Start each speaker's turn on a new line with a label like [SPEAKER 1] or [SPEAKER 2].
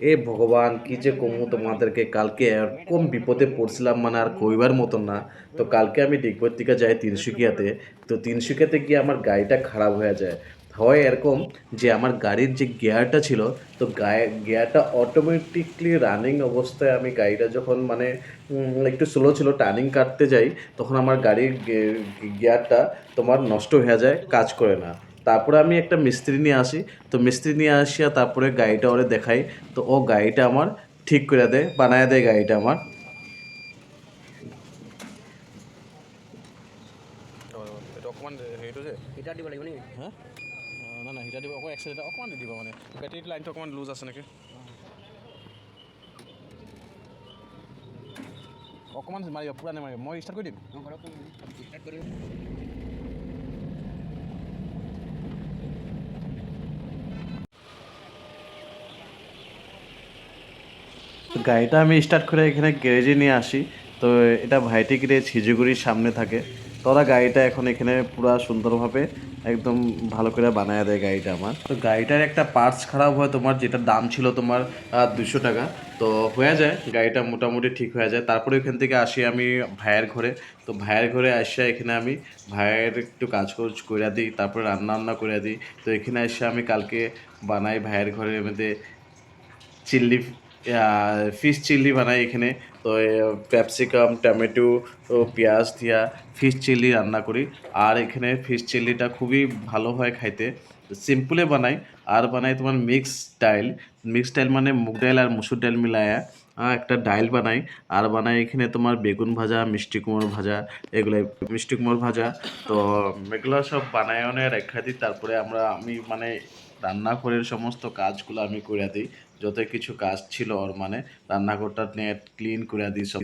[SPEAKER 1] এ ভগবান, কি যে কমু তোমাদেরকে? কালকে এরকম বিপদে পড়ছিলাম মানে আর কইবার মতন না। তো কালকে আমি ডিগবর থেকে যাই তিনসুকিয়াতে। তো তিনসুকিয়াতে গিয়ে আমার গাড়িটা খারাপ হয়ে যায়। হয় এরকম যে আমার গাড়ির যে গিয়ারটা ছিল, তো গায়ে, গিয়ারটা অটোমেটিকলি রানিং অবস্থায় আমি গাড়িটা যখন মানে একটু স্লো ছিল টার্নিং কাটতে যাই, তখন আমার গাড়ির গিয়ারটা তোমার নষ্ট হয়ে যায়, কাজ করে না। তারপরে আমি একটা মিস্ত্রি নিয়ে আসি। তো মিস্ত্রি নিয়ে আসিয়া তারপরে গাড়িটা ওরে দেখাই। তো ও গাড়িটা আমার ঠিক করে দেয় বানায় দেয় গাড়িটা আমার।
[SPEAKER 2] এইটো অকণমান হেৰিটো যে
[SPEAKER 3] হিটাৰ দিব। লাগিব নেকি
[SPEAKER 2] হা হিটাৰ দিব অকণমান দি দিব মানে লাইনটো অকণমান লুজ আছে নেকি? অকণমান মাৰিব পূৰা নেমাৰিব মই ষ্টাৰ্ট কৰি দিম
[SPEAKER 3] অঁ ঘৰত ষ্টাৰ্ট কৰি
[SPEAKER 1] তো গাড়িটা আমি স্টার্ট করে এখানে গ্যারেজে নিয়ে আসি। তো এটা ভাইটি গ্যারেজ হিজুগুড়ির সামনে থাকে। তোরা গাড়িটা এখন এখানে পুরা সুন্দরভাবে একদম ভালো করে বানায় দেয় গাড়িটা আমার। তো গাড়িটার একটা পার্টস খারাপ হয় তোমার, যেটার দাম ছিল তোমার দুশো টাকা। তো হয়ে যায়, গাড়িটা মোটামুটি ঠিক হয়ে যায়। তারপরে এখান থেকে আসি আমি ভাইয়ের ঘরে। তো ভাইয়ের ঘরে আসে এখানে আমি ভাইয়ের একটু কাজ কোজ করে দিই, তারপরে রান্না বান্না করে দিই। তো এখানে এসে আমি কালকে বানাই ভাইয়ের ঘরের মধ্যে চিল্লি ফিশ চিলি বানাই এখানে। তো ক্যাপসিকাম টমেটো পেঁয়াজ দিয়া ফিশ চিলি রান্না করি। আর এখানে ফিশ চিল্লিটা খুবই ভালো হয় খাইতে। সিম্পলে বানাই। আর বানাই তোমার মিক্স ডাইল। মিক্স ডাইল মানে মুগ ডাইল আর মুসুর ডাইল মিলায়া একটা ডাইল বানাই। আর বানাই এখানে তোমার বেগুন ভাজা, মিষ্টি কুমড়ো ভাজা এগুলো মিষ্টি কুমড়ো ভাজা। তো, এগুলো সব বানায়নে রেখা দিই তারপরে আমরা আমি মানে রান্নাঘরের সমস্ত কাজগুলো আমি করে দিই। যত কিছু কাজ ছিল ওর মানে রান্নাঘরটা নেট ক্লিন করে দিয়েছে